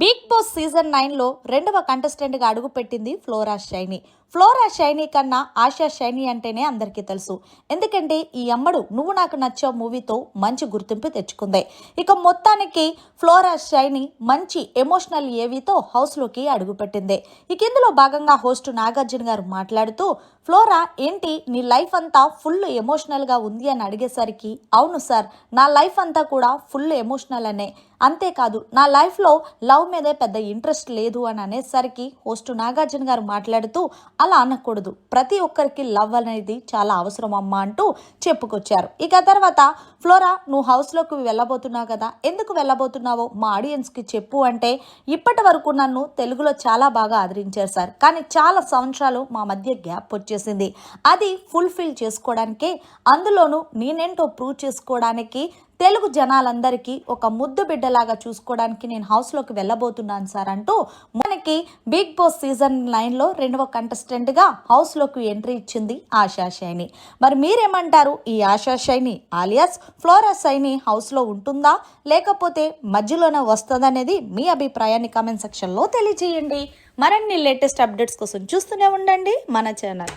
Big boss season నైన్లో రెండవ కంటెస్టెంట్గా అడుగుపెట్టింది ఫ్లోరా షైని. ఫ్లోరా షైనీ కన్నా ఆశా షైనీ అంటేనే అందరికీ తెలుసు. ఎందుకంటే ఈ అమ్మడు నువ్వు నాకు నచ్చే మూవీతో మంచి గుర్తింపు తెచ్చుకుంది. ఇక మొత్తానికి ఫ్లోరా షైనీ మంచి ఎమోషనల్ ఏవీతో హౌస్లోకి అడుగుపెట్టింది. ఇక ఇందులో భాగంగా హోస్ట్ నాగార్జున గారు మాట్లాడుతూ ఫ్లోరా ఏంటి? నీ లైఫ్ అంతా ఫుల్ ఎమోషనల్గా ఉంది అని అడిగేసరికి అవును సార్ నా లైఫ్ అంతా కూడా ఫుల్ ఎమోషనల్ అనే. అంతేకాదు నా లైఫ్లో లవ్ మీదే పెద్ద ఇంట్రెస్ట్ లేదు అని అనేసరికి హోస్ట్ నాగార్జున గారు మాట్లాడుతూ అలా అనకూడదు. ప్రతి ఒక్కరికి లవ్ అనేది చాలా అవసరం అమ్మా అంటూ చెప్పుకొచ్చారు. ఇక తర్వాత ఫ్లోరా నువ్వు హౌస్లోకి వెళ్ళబోతున్నావు కదా? ఎందుకు వెళ్ళబోతున్నావో? మా ఆడియన్స్కి చెప్పు అంటే ఇప్పటి వరకు నన్ను తెలుగులో చాలా బాగా ఆదరించారు సార్. కానీ చాలా సంవత్సరాలు మా మధ్య గ్యాప్ వచ్చేసింది. అది ఫుల్ఫిల్ చేసుకోవడానికే అందులోనూ నేనేంటో ప్రూవ్ చేసుకోవడానికి తెలుగు జనాలందరికీ ఒక ముద్దు బిడ్డలాగా చూసుకోవడానికి నేను హౌస్లోకి వెళ్ళబోతున్నాను సార్ అంటూ మనకి బిగ్ బాస్ సీజన్ నైన్లో రెండవ కంటెస్టెంట్గా హౌస్లోకి ఎంట్రీ ఇచ్చింది ఆశా శైని. మరి మీరేమంటారు? ఈ ఆశా శైని ఆలియాస్ ఫ్లోరా శైని హౌస్లో ఉంటుందా? లేకపోతే మధ్యలోనే వస్తుందనేది మీ అభిప్రాయాన్ని కామెంట్ సెక్షన్లో తెలియజేయండి మరిన్ని లేటెస్ట్ అప్డేట్స్ కోసం చూస్తూనే ఉండండి మన ఛానల్